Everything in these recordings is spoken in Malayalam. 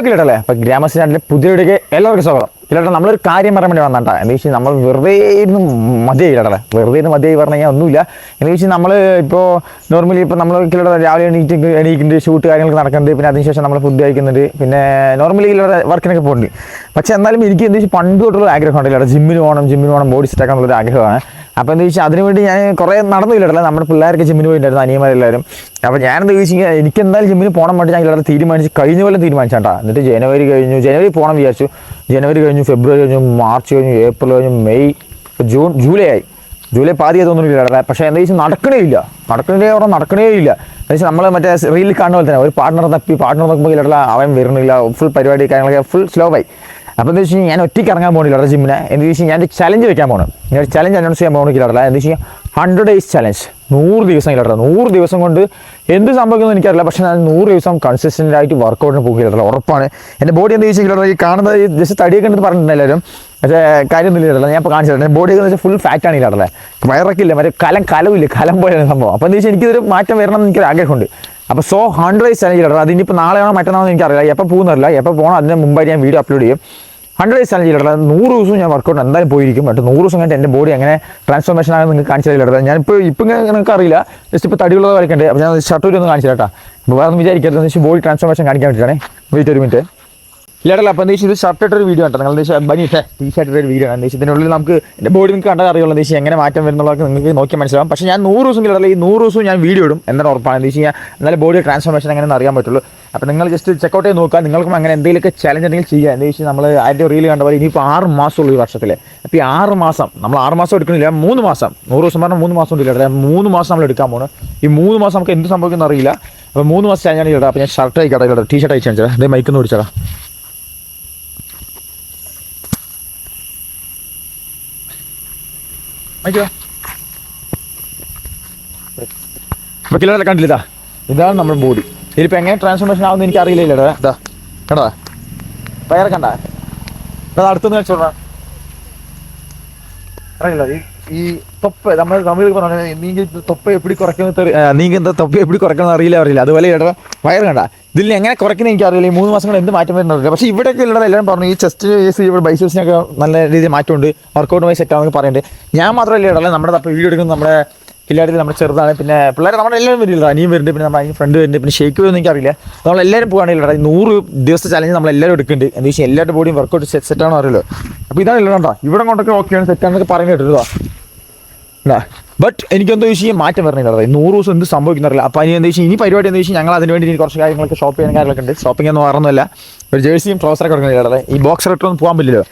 ഹലോ കിലട്ടല്ലേ അപ്പോൾ ഗ്രാമസ്റ്റാൻഡിലെ പുതിയൊരുക്ക് എല്ലാവർക്കും സ്വാഗതം. കിലോട്ടെ നമ്മളൊരു കാര്യം പറയാൻ വേണ്ടി വന്നിട്ടാ എന്താ വെച്ചാൽ നമ്മൾ വെറുതെ ഇരുന്ന് മതിയായി വെറുതെ ഇരുന്ന് മതിയായി പറഞ്ഞു കഴിഞ്ഞാൽ ഒന്നുമില്ല. എന്താ വെച്ചാൽ നമ്മൾ ഇപ്പോൾ നോർമലി ഇപ്പോൾ നമ്മൾ കിലട്ട രാവിലെ എണീറ്റ് എണീക്കുന്നുണ്ട് ഷൂട്ട് കാര്യങ്ങളൊക്കെ നടക്കുന്നുണ്ട് പിന്നെ അതിനുശേഷം നമ്മൾ ഫുഡ് കഴിക്കുന്നുണ്ട്. പിന്നെ നോർമലി കിലോടെ വർക്കിനൊക്കെ പോകുന്നുണ്ട് പക്ഷേ എന്നാലും എനിക്ക് എന്താ വെച്ചാൽ പണ്ട് തൊട്ടുള്ള ആഗ്രഹമുണ്ട് ഉണ്ടല്ലോ ജിമ്മിന് പോകണം ജിമ്മിന് പോകണം ബോഡി സെറ്റ് ആക്കാനുള്ളൊരു ആഗ്രഹമാണ്. അപ്പോൾ എന്താ വെച്ചാൽ അതിനുവേണ്ടി ഞാൻ കുറേ നടന്നില്ലല്ലോ നമ്മുടെ പിള്ളേർക്ക് ജിമ്മിന് പോയിട്ടുണ്ടായിരുന്നു അനിയന്മാരെല്ലാവരും അപ്പോൾ വെച്ച് കഴിഞ്ഞാൽ എനിക്ക് എന്തായാലും ജിമ്മിന് പോകണം വേണ്ടി ഞാൻ ഇവിടെ തീരുമാനിച്ച് കഴിഞ്ഞ പോലെ തീരുമാനിച്ചാട്ടാ. എന്നിട്ട് ജനുവരി കഴിഞ്ഞു ജനുവരി പോകണം വിചാരിച്ചു. ജനുവരി കഴിഞ്ഞു ഫെബ്രുവരി കഴിഞ്ഞു മാർച്ച് കഴിഞ്ഞു ഏപ്രിൽ കഴിഞ്ഞു മെയ് ജൂൺ ജൂലൈ ആയി. ജൂലൈ പാതി തോന്നുന്നില്ല പക്ഷേ എന്താ വെച്ചാൽ നടക്കണേ ഇല്ല. നടക്കണേ അവിടെ നടക്കണേ ഇല്ല. എന്ന് വെച്ചാൽ നമ്മൾ മറ്റേ റീലിൽ കാണുന്ന പോലെ തന്നെ ഒരു പാർട്ണർ തപ്പി പാർട്ണർ നോക്കുമ്പോൾ ഇല്ല അവൻ വരുന്നില്ല ഫുൾ പരിപാടി കാര്യങ്ങളൊക്കെ ഫുൾ സ്ലോ ആയി. അപ്പോൾ എന്താ വെച്ച് കഴിഞ്ഞാൽ ഞാൻ ഒറ്റയ്ക്ക് ഇറങ്ങാൻ പോകുന്നില്ല അവിടെ ജിമ്മിനെ എന്ന് വെച്ച് കഴിഞ്ഞാൽ ഞാൻ ചലഞ്ച് വെക്കാൻ പോകണം ഞാൻ ചലഞ്ച് അനൗൺസ് ചെയ്യാൻ പോകുന്നില്ല അവിടെ എന്താ വെച്ച് ഹൺഡ്രഡ് ഡേയ്സ് ചലഞ്ച് നൂറ് ദിവസം ഇല്ല നൂറ് ദിവസം കൊണ്ട് എന്ത് സംഭവിക്കുന്നു എനിക്കറിയില്ല. പക്ഷേ ഞാൻ നൂറ് ദിവസം കൺസിസ്റ്റന്റ് ആയിട്ട് വർക്കൗട്ടിന് പോകില്ല ഉറപ്പാണ്. എന്റെ ബോഡി എന്താ വെച്ചാൽ ഈ കാണുന്നത് ജസ്റ്റ് തടിയൊക്കെ ഉണ്ടെന്ന് പറഞ്ഞിട്ടുണ്ട് എല്ലാവരും. പക്ഷേ കാര്യമൊന്നുമില്ല ഞാൻ ഇപ്പോൾ കാണിച്ചിട്ടുണ്ട് എന്റെ ബോഡി എന്ന് വെച്ചാൽ ഫുൾ ഫാറ്റ് ആണ് ഇല്ലാടല്ലേ വയറൊക്കെ ഇല്ല മറ്റേ കലം കലവില്ല കലം പോലെയാണ് സംഭവം. അപ്പോൾ എന്താ വെച്ചാൽ എനിക്കിതൊരു മാറ്റം വരണം എന്ന് എനിക്കൊരു ആഗ്രഹമുണ്ട്. അപ്പോൾ സോ ഹൺഡ്രഡ് ചലഞ്ച് ഇല്ലാട്ടോ അതിനിപ്പോൾ നാളെയാണോ മറ്റന്നാണോ എനിക്കറിയില്ല. എപ്പോൾ പോകുന്നില്ല എപ്പോൾ പോകണം അതിന് മുമ്പായിട്ട് ഞാൻ വീഡിയോ അപ്ലോഡ് ചെയ്യും. ഹൺഡ്രഡ് ഡേയ്സ് ചലഞ്ച് ചെയ്തിട്ടുള്ള നൂറ് ദിവസം ഞാൻ വർക്കൗട്ട് എന്തായാലും പോയിരിക്കും. ബട്ട് നൂറ് ദിവസം കഴിഞ്ഞിട്ട് എന്റെ ബോഡി എങ്ങനെ ട്രാൻസ്ഫോർമേഷൻ ആണെന്ന് നിങ്ങൾക്ക് കാണിച്ചു തരില്ല ഞാനിപ്പോൾ ഇപ്പം നിങ്ങൾക്ക് അറിയില്ല. ജസ്റ്റ് ഇപ്പോൾ തടിയുള്ളത് വരയ്ക്കണ്ടേ? അപ്പോൾ ഞാൻ ഷർട്ട് ഷർട്ടൂരി ഒന്ന് കാണിച്ചു അപ്പോൾ വേറെ ഒന്നും വിചാരിക്കരുത്. ബോഡി ട്രാൻസ്ഫോർമേഷൻ കാണിക്കാൻ വേണ്ടിയിട്ടാണ് വെയിറ്റ് ഒരു മിനിറ്റ് ഇല്ലാടല്ല അപ്പം എന്താ ഇത് ഷർട്ട് ഇട്ടൊരു വീഡിയോ ആണ് നിങ്ങൾ എന്താ ബനി ഇട്ടേ ടീ ഷർട്ട് ഇട്ടൊരു വീഡിയോ ആണ് ഇതിനുള്ളിൽ നമുക്ക് എന്റെ ബോഡി നിങ്ങൾക്ക് കണ്ടാൽ അറിയുള്ളൂ. എന്താ എങ്ങനെ മാറ്റം വരുന്നുള്ളതൊക്കെ നിങ്ങൾക്ക് നോക്കി മനസ്സിലാവും. പക്ഷേ ഞാൻ നൂറ് ദിവസം ഇല്ലാടല്ല ഈ നൂറ് ദിവസവും ഞാൻ വീഡിയോ ഇടും. എന്താണ് ഉറപ്പാണ്? എന്താ വെച്ച് കഴിഞ്ഞാൽ എന്നാലും ബോഡി ട്രാൻസ്ഫോർമേഷൻ എങ്ങനെ അറിയാൻ പറ്റുള്ളൂ. അപ്പോൾ നിങ്ങൾ ജസ്റ്റ് ചെക്കൗട്ട് ചെയ്ത് നോക്കുക. നിങ്ങൾക്കും അങ്ങനെ എന്തെങ്കിലുമൊക്കെ ചലഞ്ച് എന്തെങ്കിലും ചെയ്യുക എന്താ വെച്ചാൽ നമ്മൾ ആരുടെ റീൽ കണ്ട പോലെ ഇനിയിപ്പോൾ ആറ് മാസമുള്ളൂ ഈ വർഷത്തിൽ അപ്പോൾ ഈ ആറ് മാസം നമ്മൾ ആറ് മാസം എടുക്കുന്നില്ല മൂന്ന് മാസം. നൂറ് ദിവസം പറഞ്ഞാൽ മൂന്ന് മാസം ഉണ്ടല്ലോ മൂന്ന് മാസം നമ്മൾ എടുക്കാൻ പോകുന്നു ഈ മൂന്ന് മാസം നമുക്ക് എന്ത് സംഭവിക്കുന്ന അറിയില്ല. അപ്പോൾ മൂന്ന് മാസം ഞാൻ ഇടാം അപ്പോൾ ഞാൻ ഷർട്ട് അയക്കട്ടെ ഇടാം ടീ ഷർട്ട് അയച്ചു അതേ മൈക്കൊന്ന് പിടിച്ചടാ. മൈക്കോ അപ്പോൾ കിലോ കണ്ടില്ല ഇതാ? ഇതാണ് നമ്മുടെ ബോഡി ഇതിലിപ്പോൾ എങ്ങനെ ട്രാൻസ്ഫോർമേഷൻ ആവുമെന്ന് എനിക്ക് അറിയില്ല ഇതാ കണ്ടോ? വയറെ കണ്ടാ? അത് അടുത്തുനിന്ന് വെച്ചോടാ അറിയില്ല ഈ തൊപ്പ നമ്മൾ തമിഴ് പറഞ്ഞ നീങ്കി തൊപ്പ എപ്പിടി കുറയ്ക്കുന്ന എന്താ തൊപ്പ എപ്പിടി കുറയ്ക്കണം അറിയില്ല അറിയില്ല. അതുപോലെ ചേട്ടാ വയർ കണ്ട. ഇതിൽ എങ്ങനെ കുറയ്ക്കുന്നത് എനിക്ക് അറിയില്ല ഈ മൂന്ന് മാസം കൊണ്ട് എന്ത് മാറ്റം വരുന്നുണ്ട് പക്ഷേ ഇവിടെയൊക്കെ ഉള്ളത് എല്ലാവരും പറഞ്ഞു ഈ ചെസ്റ്റ് കേസ് ഇവിടെ ബൈസൂസിനൊക്കെ നല്ല രീതിയിൽ മാറ്റമുണ്ട്. വർക്കൗട്ടുമായി സെറ്റാണെന്ന് പറയുന്നുണ്ട് ഞാൻ മാത്രമല്ല ഇടല്ലേ നമ്മുടെ തപ്പ വീഡിയോ എടുക്കുന്നത് നമ്മുടെ പിള്ളേരുടെ നമ്മുടെ ചെറുതാണ്. പിന്നെ പിള്ളേർ നമ്മുടെ എല്ലാവരും വരില്ല. അനിയും വരുന്നുണ്ട് പിന്നെ നമ്മുടെ അനിയും ഫ്രണ്ട് വരുന്നുണ്ട് പിന്നെ ഷേക്ക് വരുന്ന എനിക്കറിയില്ല. നമ്മൾ എല്ലാവരും പോകുകയാണെങ്കിൽ ഈ നൂറ് ദിവസത്തെ ചലഞ്ച് നമ്മൾ എല്ലാവരും എടുക്കുന്നുണ്ട്. എന്താ വെച്ചാൽ എല്ലാവരുടെ ബോഡിയും വർക്കൗട്ട് സെറ്റ് സെറ്റാണോ അറിയില്ല. അപ്പോൾ ഇതാണ് ഇല്ലാണ്ടോ ഇവിടെ കൊണ്ടൊക്കെ ഓക്കെയാണ് സെറ്റാണെന്നൊക്കെ പറഞ്ഞു കേട്ടോ ബട്ട് എനിക്കെന്തോ ചോദിച്ചാൽ മാറ്റം വരണില്ല നൂറ് ദിവസം എന്ത് സംഭവിക്കുന്നറിയില്ല അപ്പോൾ അതിന് എന്താ വെച്ചാൽ ഇനി പരിപാടി എന്താ വെച്ചാൽ ഞങ്ങൾ അതിന് വേണ്ടി ഇനി കുറച്ച് കാര്യങ്ങളൊക്കെ ഷോപ്പ് ചെയ്യാൻ കാര്യങ്ങളൊക്കെ ഉണ്ട്. ഷോപ്പിംഗ് ഒന്നും വേറൊന്നുമില്ല ഒരു ജേഴ്സിയും ട്രോസറൊക്കെ കൊടുക്കുന്നില്ല ഈ ബോക്സർ ഇട്ടൊന്നും പോകാൻ പറ്റില്ലല്ലോ.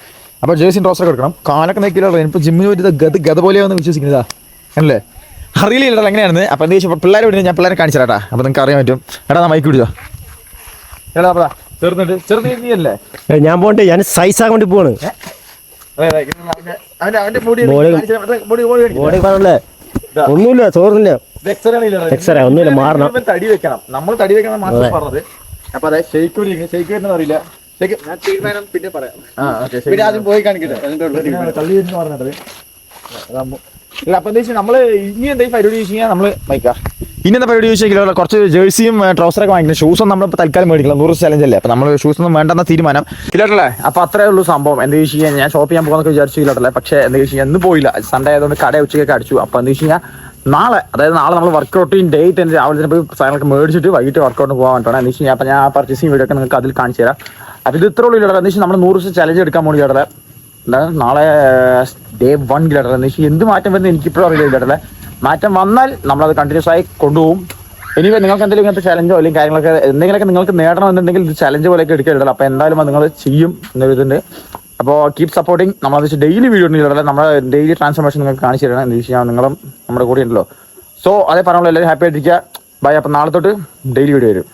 അപ്പോൾ ജേഴ്സിയും ട്രോസറൊക്കെ കൊടുക്കണം കാലൊക്കെ നോക്കിയില്ല ഇപ്പോൾ ജിമ്മിന് പറ്റിയത് ഗത ഗത പോലെയാണെന്ന് വിശ്വസിക്കുന്നതാ അല്ലേ? അറിയില്ല എങ്ങനെയാണ് അപ്പോൾ എന്താ വെച്ചാൽ പിള്ളേരെ വിടുന്നത് ഞാൻ പിള്ളേരെ കാണിച്ചു തരാട്ടാ അപ്പോൾ നിങ്ങൾക്ക് അറിയാൻ പറ്റും. എടാ ഞാൻ മൈക്ക് പിടിച്ചോ എടാ അപ്പടാ ചെറുതീ അല്ലേ? ഞാൻ പോകണ്ടേ ഞാൻ സൈസ് കൊണ്ട് പോണ് ഒന്നുമില്ല ചോറില്ല. X-ray, ഒന്നുമില്ല, മാറണം. തടി വെക്കണം. നമ്മൾ തടി വെക്കണം മാത്രം. പറഞ്ഞത്. അപ്പൊ അതെ ഷെയ്ക്ക് ഷെയ്ക്ക് വരുന്ന അറിയില്ല. ഞാൻ തീരുമാനം പിന്നെ പറയാം. ആ പിന്നെ ആദ്യം പോയി കാണിക്കട്ടെ. തള്ളി വരുന്ന പറഞ്ഞത് ഇല്ല അപ്പൊ എന്താ വെച്ചാൽ നമ്മൾ ഇനി എന്താ പരിപാടി ചോദിച്ചു കഴിഞ്ഞാൽ നമ്മൾ മൈക്കാ. ഇനി എന്താ പരിപാടി ചോദിച്ചാൽ കുറച്ച് ജേഴ്സിയും ട്രൗസറൊക്കെ വാങ്ങിക്കണം ഷൂസും നമ്മളിപ്പോൾ തൽക്കാലം മേടിക്കണം നൂറ് ചലഞ്ച് അല്ലേ അപ്പൊ നമ്മൾ ഷൂസ് ഒന്നും വേണ്ടെന്ന തീരുമാനം. ഇല്ലാട്ടല്ലേ? അപ്പൊ അത്രേ ഉള്ളൂ സംഭവം. എന്താ വെച്ച് കഴിഞ്ഞാൽ ഞാൻ ഷോപ്പ് ചെയ്യാൻ പോകുന്നൊക്കെ വിചാരിച്ചു ഇല്ലാട്ടല്ലേ? പക്ഷേ എന്താ വെച്ച് കഴിഞ്ഞാൽ ഇന്ന് പോയില്ല. സൺഡേ ആയതുകൊണ്ട് കട ഉച്ചയ്ക്കൊക്കെ അടിച്ചു. അപ്പൊ എന്താ വെച്ച് കഴിഞ്ഞാൽ നാളെ അതായത് നാളെ നമ്മൾ വർക്കൗട്ടിൻ ഡേറ്റ് എന്റെ രാവിലെ തന്നെ പോയി മേടിച്ചിട്ട് വൈകിട്ട് വർക്കൗട്ടിന് പോകാൻ വേണ്ടിയാണ് എന്ന് വെച്ച് കഴിഞ്ഞാൽ അപ്പം ഞാൻ ആ പർച്ചേസിങ് വീഡിയോ ഒക്കെ നിങ്ങൾക്ക് അതിൽ കാണിച്ചു തരാം. അപ്പോൾ ഇത് ഇത്ര ഉള്ളൂ ഇല്ലാട്ടെ എന്ന് വെച്ചാൽ നമ്മൾ നൂറ് ദിവസം ചലഞ്ച് എടുക്കാൻ പോകണം ഇല്ലട്ടെ നാളെ ഡേ വൺ ഇല്ലട്ടെ എന്ന് വെച്ചാൽ എന്ത് മാറ്റം വരുന്നത് എനിക്കിപ്പോഴും അറിയില്ല ഇല്ലട്ടെ മാറ്റം വന്നാൽ നമ്മളത് കണ്ടിന്യൂസ് ആയി കൊണ്ടുപോകും. ഇനി നിങ്ങൾക്ക് എന്തെങ്കിലും ഇങ്ങനത്തെ ചലഞ്ചോ അല്ലെങ്കിൽ കാര്യങ്ങളൊക്കെ എന്തെങ്കിലുമൊക്കെ നിങ്ങൾക്ക് നേടണമെന്നുണ്ടെങ്കിൽ ഇത് ചലഞ്ച് പോലെയൊക്കെ എടുക്കരുതല്ലോ അപ്പോൾ എന്തായാലും അത് നിങ്ങൾ ചെയ്യും എന്നൊരിതുണ്ട് അപ്പോൾ കീപ് സപ്പോർട്ടിങ് നമ്മളത് വെച്ച് ഡെയിലി വീഡിയോ ഉണ്ടല്ലോ നമ്മുടെ ഡെയിലി ട്രാൻസ്ഫോർമേഷൻ നിങ്ങൾക്ക് കാണിച്ചു തരണം എന്ന് വെച്ച് നിങ്ങളും നമ്മുടെ കൂടെ ഉണ്ടല്ലോ. സോ അതേ പറഞ്ഞോളൂ എല്ലാവരും ഹാപ്പി ആയിട്ടിരിക്കുക. ബൈ അപ്പം നാളെ തൊട്ട് ഡെയിലി വീഡിയോ വരും.